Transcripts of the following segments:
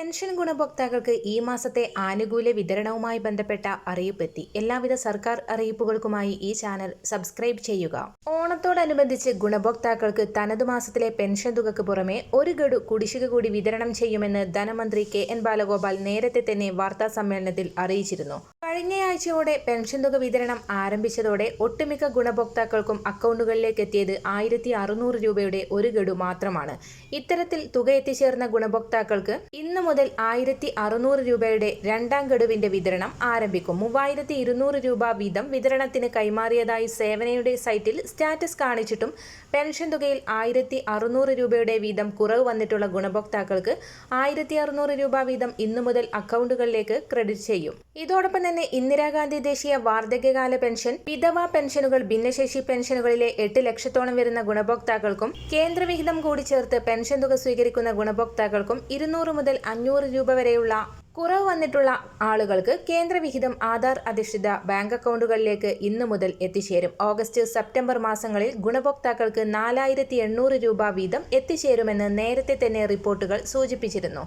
Pension ഗുണഭോക്താക്കൾക്ക് ഈ മാസത്തെ ആനുകൂല്യ വിതരണവുമായി ബന്ധപ്പെട്ട അറിയിപ്പെത്തി. എല്ലാവിധ സർക്കാർ അറിയിപ്പുകൾക്കുമായി ഈ ചാനൽ സബ്സ്ക്രൈബ് ചെയ്യുക. ഓണത്തോടനുബന്ധിച്ച് ഗുണഭോക്താക്കൾക്ക് തനതു മാസത്തിലെ പെൻഷൻ തുകക്ക് പുറമെ ഒരു ഗഡു കുടിശ്ശിക കൂടി വിതരണം ചെയ്യുമെന്ന് ധനമന്ത്രി കെ എൻ ബാലഗോപാൽ നേരത്തെ തന്നെ വാർത്താ സമ്മേളനത്തിൽ അറിയിച്ചിരുന്നു. കഴിഞ്ഞയാഴ്ചയോടെ പെൻഷൻ തുക വിതരണം ആരംഭിച്ചതോടെ ഒട്ടുമിക്ക ഗുണഭോക്താക്കൾക്കും അക്കൗണ്ടുകളിലേക്ക് എത്തിയത് ആയിരത്തി അറുന്നൂറ് രൂപയുടെ ഒരു ഗഡു മാത്രമാണ്. ഇത്തരത്തിൽ തുക എത്തിച്ചേർന്ന ഗുണഭോക്താക്കൾക്ക് ഇന്ന് മുതൽ ആയിരത്തി അറുന്നൂറ് രൂപയുടെ രണ്ടാം ഗഡുവിന്റെ വിതരണം ആരംഭിക്കും. മൂവായിരത്തി ഇരുന്നൂറ് രൂപ വീതം വിതരണത്തിന് കൈമാറിയതായി സേവനയുടെ സൈറ്റിൽ സ്റ്റാറ്റസ് കാണിച്ചിട്ടും പെൻഷൻ തുകയിൽ ആയിരത്തി അറുന്നൂറ് രൂപയുടെ വീതം കുറവ് വന്നിട്ടുള്ള ഗുണഭോക്താക്കൾക്ക് ആയിരത്തി അറുന്നൂറ് രൂപ വീതം ഇന്നു മുതൽ അക്കൗണ്ടുകളിലേക്ക് ക്രെഡിറ്റ് ചെയ്യും. ഇതോടൊപ്പം തന്നെ ഇന്ദിരാഗാന്ധി ദേശീയ വാർദ്ധക്യകാല പെൻഷൻ വിധവ പെൻഷനുകൾ ഭിന്നശേഷി പെൻഷനുകളിലെ എട്ട് ലക്ഷത്തോളം വരുന്ന ഗുണഭോക്താക്കൾക്കും കേന്ദ്രവിഹിതം കൂടി ചേർത്ത് പെൻഷൻ തുക സ്വീകരിക്കുന്ന ഗുണഭോക്താക്കൾക്കും ഇരുന്നൂറ് മുതൽ അഞ്ഞൂറ് രൂപ വരെയുള്ള കുറവ് വന്നിട്ടുള്ള ആളുകൾക്ക് കേന്ദ്രവിഹിതം ആധാർ അധിഷ്ഠിത ബാങ്ക് അക്കൗണ്ടുകളിലേക്ക് ഇന്നു മുതൽ എത്തിച്ചേരും. ഓഗസ്റ്റ് സെപ്റ്റംബർ മാസങ്ങളിൽ ഗുണഭോക്താക്കൾക്ക് നാലായിരത്തി എണ്ണൂറ് രൂപ വീതം എത്തിച്ചേരുമെന്ന് നേരത്തെ തന്നെ റിപ്പോർട്ടുകൾ സൂചിപ്പിച്ചിരുന്നു.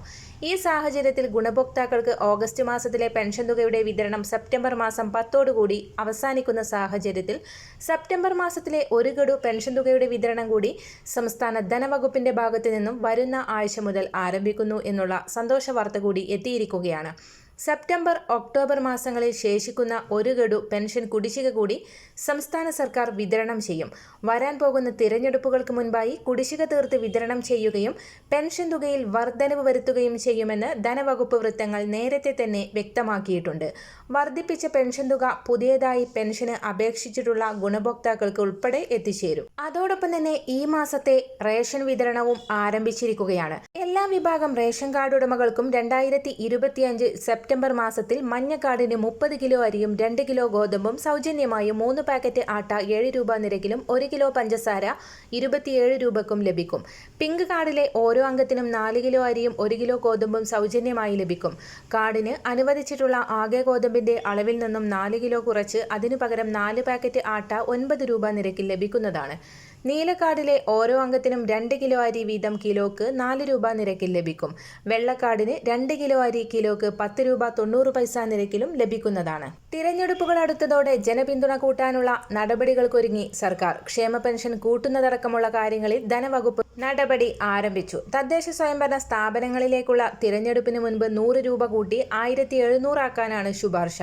ഈ സാഹചര്യത്തിൽ ഗുണഭോക്താക്കൾക്ക് ഓഗസ്റ്റ് മാസത്തിലെ പെൻഷൻ തുകയുടെ വിതരണം സെപ്റ്റംബർ മാസം പത്തോടുകൂടി അവസാനിക്കുന്ന സാഹചര്യത്തിൽ സെപ്റ്റംബർ മാസത്തിലെ ഒരു ഗഡു പെൻഷൻ തുകയുടെ വിതരണം കൂടി സംസ്ഥാന ധനവകുപ്പിന്റെ ഭാഗത്തു നിന്നും വരുന്ന ആഴ്ച മുതൽ ആരംഭിക്കുന്നു എന്നുള്ള സന്തോഷ വാർത്ത കൂടി എത്തിയിരിക്കുകയാണ് സെപ്റ്റംബർ ഒക്ടോബർ മാസങ്ങളിൽ ശേഷിക്കുന്ന ഒരു ഗഡു പെൻഷൻ കുടിശ്ശിക കൂടി സംസ്ഥാന സർക്കാർ വിതരണം ചെയ്യും. വരാൻ പോകുന്ന തിരഞ്ഞെടുപ്പുകൾക്ക് മുൻപായി കുടിശ്ശിക തീർത്ത് വിതരണം ചെയ്യുകയും പെൻഷൻ തുകയിൽ വർധനവ് വരുത്തുകയും ചെയ്യുമെന്ന് ധനവകുപ്പ് വൃത്തങ്ങൾ നേരത്തെ തന്നെ വ്യക്തമാക്കിയിട്ടുണ്ട്. വർദ്ധിപ്പിച്ച പെൻഷൻ തുക പുതിയതായി പെൻഷന് അപേക്ഷിച്ചിട്ടുള്ള ഗുണഭോക്താക്കൾക്ക് ഉൾപ്പെടെ എത്തിച്ചേരും. അതോടൊപ്പം തന്നെ ഈ മാസത്തെ റേഷൻ വിതരണവും ആരംഭിച്ചിരിക്കുകയാണ്. എല്ലാ വിഭാഗം റേഷൻ കാർഡ് ഉടമകൾക്കും രണ്ടായിരത്തി ഇരുപത്തിയഞ്ച് സെപ്റ്റംബർ മാസത്തിൽ മഞ്ഞക്കാടിന് മുപ്പത് കിലോ അരിയും രണ്ട് കിലോ ഗോതമ്പും സൗജന്യമായി മൂന്ന് പാക്കറ്റ് ആട്ട ഏഴ് രൂപ നിരക്കിലും ഒരു കിലോ പഞ്ചസാര ഇരുപത്തിയേഴ് രൂപക്കും ലഭിക്കും. പിങ്ക് കാർഡിലെ ഓരോ അംഗത്തിനും നാല് കിലോ അരിയും ഒരു കിലോ ഗോതമ്പും സൗജന്യമായി ലഭിക്കും. കാർഡിന് അനുവദിച്ചിട്ടുള്ള ആകെ ഗോതമ്പിന്റെ അളവിൽ നിന്നും നാല് കിലോ കുറച്ച് അതിനു പകരം നാല് പാക്കറ്റ് ആട്ട ഒൻപത് രൂപ നിരക്കിൽ ലഭിക്കുന്നതാണ്. നീലക്കാർഡിലെ ഓരോ അംഗത്തിനും രണ്ട് കിലോ അരി വീതം കിലോക്ക് നാല് രൂപ നിരക്കിൽ ലഭിക്കും. വെള്ളക്കാടിന് രണ്ട് കിലോ അരി കിലോക്ക് പത്ത് രൂപ തൊണ്ണൂറ് പൈസ നിരക്കിലും ലഭിക്കുന്നതാണ്. തിരഞ്ഞെടുപ്പുകൾ അടുത്തതോടെ ജനപിന്തുണ കൂട്ടാനുള്ള നടപടികൾക്കൊരുങ്ങി സർക്കാർ. ക്ഷേമ പെൻഷൻ കൂട്ടുന്നതടക്കമുള്ള കാര്യങ്ങളിൽ ധനവകുപ്പ് നടപടി ആരംഭിച്ചു. തദ്ദേശ സ്വയംഭരണ സ്ഥാപനങ്ങളിലേക്കുള്ള തിരഞ്ഞെടുപ്പിന് മുൻപ് നൂറ് രൂപ കൂട്ടി ആയിരത്തി എഴുന്നൂറാക്കാനാണ് ശുപാർശ.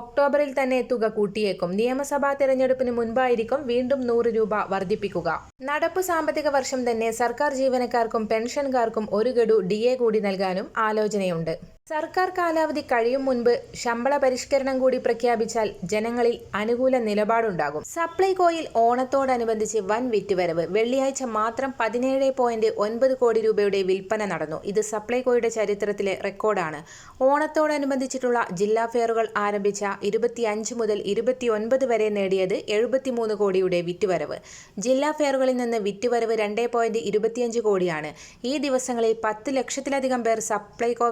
ഒക്ടോബറിൽ തന്നെ തുക കൂട്ടിയേക്കും. നിയമസഭാ തെരഞ്ഞെടുപ്പിന് മുൻപായിരിക്കും വീണ്ടും നൂറ് രൂപ വർദ്ധിപ്പിക്കുക. നടപ്പ് സാമ്പത്തിക വർഷം തന്നെ സർക്കാർ ജീവനക്കാർക്കും പെൻഷൻകാർക്കും ഒരു ഗഡു ഡി കൂടി നൽകാനും ആലോചനയുണ്ട്. സർക്കാർ കാലാവധി കഴിയും മുൻപ് ശമ്പള പരിഷ്കരണം കൂടി പ്രഖ്യാപിച്ചാൽ ജനങ്ങളിൽ അനുകൂല നിലപാടുണ്ടാകും. സപ്ലൈകോയിൽ ഓണത്തോടനുബന്ധിച്ച് വൻ വിറ്റുവരവ്. വെള്ളിയാഴ്ച മാത്രം പതിനേഴ് പോയിന്റ് ഒൻപത് കോടി രൂപയുടെ വിൽപ്പന നടന്നു. ഇത് സപ്ലൈകോയുടെ ചരിത്രത്തിലെ റെക്കോർഡാണ്. ഓണത്തോടനുബന്ധിച്ചിട്ടുള്ള ജില്ലാ ഫെയറുകൾ ആരംഭിച്ച ഇരുപത്തിയഞ്ച് മുതൽ ഇരുപത്തിയൊൻപത് വരെ നേടിയത് എഴുപത്തിമൂന്ന് കോടിയുടെ വിറ്റുവരവ്. ജില്ലാ ഫെയറുകളിൽ നിന്ന് വിറ്റുവരവ് രണ്ട് പോയിന്റ് ഇരുപത്തിയഞ്ച് കോടിയാണ്. ഈ ദിവസങ്ങളിൽ പത്ത് ലക്ഷത്തിലധികം പേർ സപ്ലൈകോ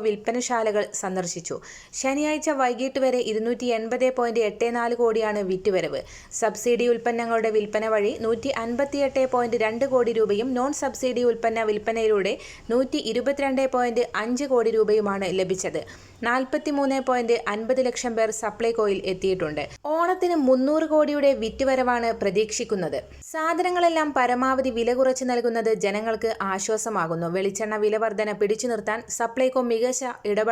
വിൽപ്പനശാലകൾ സന്ദർശിച്ചു. ശനിയാഴ്ച വൈകിട്ട് വരെ ഇരുന്നൂറ്റി എൺപത് പോയിന്റ് എട്ട് നാല് കോടിയാണ് വിറ്റുവരവ്. സബ്സിഡി ഉൽപ്പന്നങ്ങളുടെ വിൽപ്പന വഴി നൂറ്റി അൻപത്തിയെട്ട് പോയിന്റ് രണ്ട് കോടി രൂപയും നോൺ സബ്സിഡി ഉൽപ്പന്ന വിൽപ്പനയിലൂടെ നൂറ്റി ഇരുപത്തിരണ്ട് പോയിന്റ് അഞ്ച് കോടി രൂപയുമാണ് ലഭിച്ചത്. നാൽപ്പത്തിമൂന്ന് പോയിന്റ് അൻപത് ലക്ഷം പേർ സപ്ലൈകോയിൽ എത്തിയിട്ടുണ്ട്. ഓണത്തിന് മുന്നൂറ് കോടിയുടെ വിറ്റുവരവാണ് പ്രതീക്ഷിക്കുന്നത്. സാധനങ്ങളെല്ലാം പരമാവധി വില കുറച്ച് നൽകുന്നത് ജനങ്ങൾക്ക് ആശ്വാസമാകുന്നു. വെളിച്ചെണ്ണ വില വർധന പിടിച്ചു നിർത്താൻ സപ്ലൈകോ മികച്ച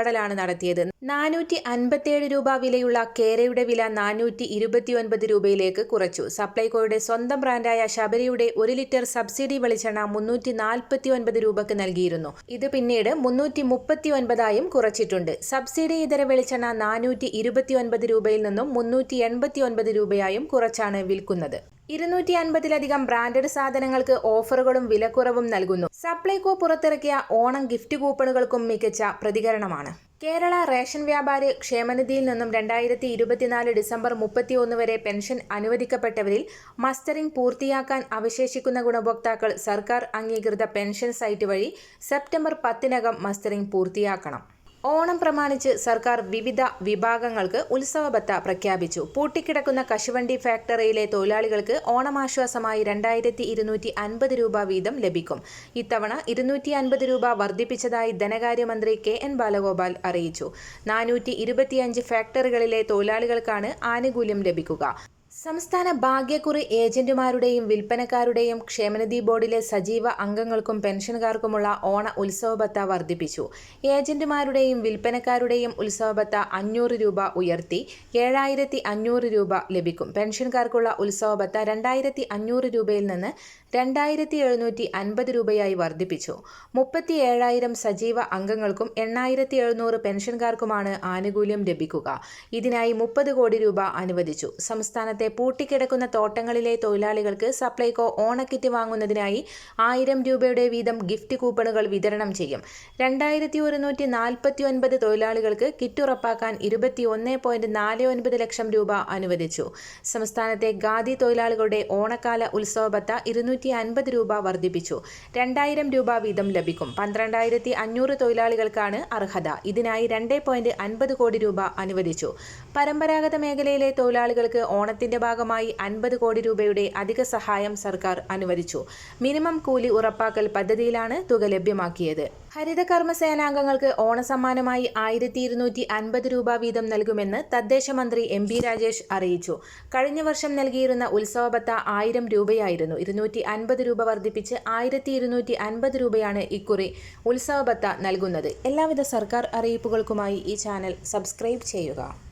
ഇടപെടലാണ് നടത്തിയത്. നാനൂറ്റി അൻപത്തിയേഴ് രൂപ വിലയുള്ള കേരയുടെ വില നാനൂറ്റി ഇരുപത്തിയൊൻപത് രൂപയിലേക്ക് കുറച്ചു. സപ്ലൈകോയുടെ സ്വന്തം ബ്രാൻഡായ ശബരിയുടെ ഒരു ലിറ്റർ സബ്സിഡി വെളിച്ചെണ്ണ മുന്നൂറ്റി നാൽപ്പത്തി ഒൻപത് രൂപക്ക് നൽകിയിരുന്നു. ഇത് പിന്നീട് മുന്നൂറ്റി മുപ്പത്തി ഒൻപതായും കുറച്ചിട്ടുണ്ട്. സബ്സിഡി ഇതര വെളിച്ചെണ്ണ നാനൂറ്റി ഇരുപത്തി ഒൻപത് രൂപയിൽ നിന്നും മുന്നൂറ്റി എൺപത്തി ഒൻപത് രൂപയായും കുറച്ചാണ് വിൽക്കുന്നത്. ഇരുന്നൂറ്റി അൻപതിലധികം ബ്രാൻഡഡ് സാധനങ്ങൾക്ക് ഓഫറുകളും വിലക്കുറവും നൽകുന്നു. സപ്ലൈകോ പുറത്തിറക്കിയ ഓണം ഗിഫ്റ്റ് കൂപ്പണുകൾക്കും മികച്ച പ്രതികരണമാണ്. കേരള റേഷൻ വ്യാപാരി ക്ഷേമനിധിയിൽ നിന്നും രണ്ടായിരത്തി ഇരുപത്തിനാല് ഡിസംബർ മുപ്പത്തിയൊന്ന് വരെ പെൻഷൻ അനുവദിക്കപ്പെട്ടവരിൽ മസ്റ്ററിംഗ് പൂർത്തിയാക്കാൻ അവശേഷിക്കുന്ന ഗുണഭോക്താക്കൾ സർക്കാർ അംഗീകൃത പെൻഷൻ സൈറ്റ് വഴി സെപ്റ്റംബർ പത്തിനകം മസ്റ്ററിംഗ് പൂർത്തിയാക്കണം. ഓണം പ്രമാണിച്ച് സർക്കാർ വിവിധ വിഭാഗങ്ങൾക്ക് ഉത്സവബത്ത പ്രഖ്യാപിച്ചു. പൂട്ടിക്കിടക്കുന്ന കശുവണ്ടി ഫാക്ടറിയിലെ തൊഴിലാളികൾക്ക് ഓണമാശ്വാസമായി രണ്ടായിരത്തി ഇരുന്നൂറ്റി അൻപത് രൂപ വീതം ലഭിക്കും. ഇത്തവണ ഇരുന്നൂറ്റി അൻപത് രൂപ വർദ്ധിപ്പിച്ചതായി ധനകാര്യമന്ത്രി കെ എൻ ബാലഗോപാൽ അറിയിച്ചു. നാനൂറ്റി ഫാക്ടറികളിലെ തൊഴിലാളികൾക്കാണ് ആനുകൂല്യം ലഭിക്കുക. സംസ്ഥാന ഭാഗ്യക്കുറി ഏജന്റുമാരുടെയും വിൽപ്പനക്കാരുടെയും ക്ഷേമനിധി ബോർഡിലെ സജീവ അംഗങ്ങൾക്കും പെൻഷൻകാർക്കുമുള്ള ഓണ ഉത്സവബത്ത വർദ്ധിപ്പിച്ചു. ഏജന്റുമാരുടെയും വിൽപ്പനക്കാരുടെയും ഉത്സവബത്ത അഞ്ഞൂറ് രൂപ ഉയർത്തി ഏഴായിരത്തി അഞ്ഞൂറ് രൂപ ലഭിക്കും. പെൻഷൻകാർക്കുള്ള ഉത്സവബത്ത രണ്ടായിരത്തി അഞ്ഞൂറ് രൂപയിൽ നിന്ന് രണ്ടായിരത്തി എഴുന്നൂറ്റി അൻപത് രൂപയായി വർദ്ധിപ്പിച്ചു. മുപ്പത്തി ഏഴായിരം സജീവ അംഗങ്ങൾക്കും എണ്ണായിരത്തി എഴുന്നൂറ് പെൻഷൻകാർക്കുമാണ് ആനുകൂല്യം ലഭിക്കുക. ഇതിനായി മുപ്പത് കോടി രൂപ അനുവദിച്ചു. സംസ്ഥാനത്തെ പൂട്ടിക്കിടക്കുന്ന തോട്ടങ്ങളിലെ തൊഴിലാളികൾക്ക് സപ്ലൈകോ ഓണക്കിറ്റ് വാങ്ങുന്നതിനായി ആയിരം രൂപയുടെ വീതം ഗിഫ്റ്റ് കൂപ്പണുകൾ വിതരണം ചെയ്യും. രണ്ടായിരത്തി ഒരുന്നൂറ്റി നാൽപ്പത്തി ഒൻപത് തൊഴിലാളികൾക്ക് കിറ്റ് ഉറപ്പാക്കാൻ ഇരുപത്തി ഒന്ന് പോയിന്റ് നാല് ഒൻപത് ലക്ഷം രൂപ അനുവദിച്ചു. സംസ്ഥാനത്തെ ഖാദി തൊഴിലാളികളുടെ ഓണക്കാല ഉത്സവബത്ത ഇരുന്നൂറ്റി അൻപത് രൂപ വർദ്ധിപ്പിച്ചു. രണ്ടായിരം രൂപ വീതം ലഭിക്കും. പന്ത്രണ്ടായിരത്തി അഞ്ഞൂറ് തൊഴിലാളികൾക്കാണ് അർഹത. ഇതിനായി രണ്ട് പോയിന്റ് അൻപത് കോടി രൂപ അനുവദിച്ചു. പരമ്പരാഗത മേഖലയിലെ തൊഴിലാളികൾക്ക് ഓണത്തിന്റെ ഭാഗമായി അൻപത് കോടി രൂപയുടെ അധിക സഹായം സർക്കാർ അനുവദിച്ചു. മിനിമം കൂലി ഉറപ്പാക്കൽ പദ്ധതിയിലാണ് തുക ലഭ്യമാക്കിയത്. ഹരിത കർമ്മസേനാംഗങ്ങൾക്ക് ഓണസമ്മാനമായി ആയിരത്തി ഇരുന്നൂറ്റി അൻപത് രൂപ വീതം നൽകുമെന്ന് തദ്ദേശ മന്ത്രി എം ബി രാജേഷ് അറിയിച്ചു. കഴിഞ്ഞ വർഷം നൽകിയിരുന്ന ഉത്സവബത്ത ആയിരം രൂപയായിരുന്നു. ഇരുന്നൂറ്റി അൻപത് രൂപ വർദ്ധിപ്പിച്ച് ആയിരത്തി ഇരുന്നൂറ്റി അൻപത് രൂപയാണ് ഇക്കുറി ഉത്സവബത്ത നൽകുന്നത്. എല്ലാവിധ സർക്കാർ അറിയിപ്പുകൾക്കുമായി ഈ ചാനൽ സബ്സ്ക്രൈബ് ചെയ്യുക.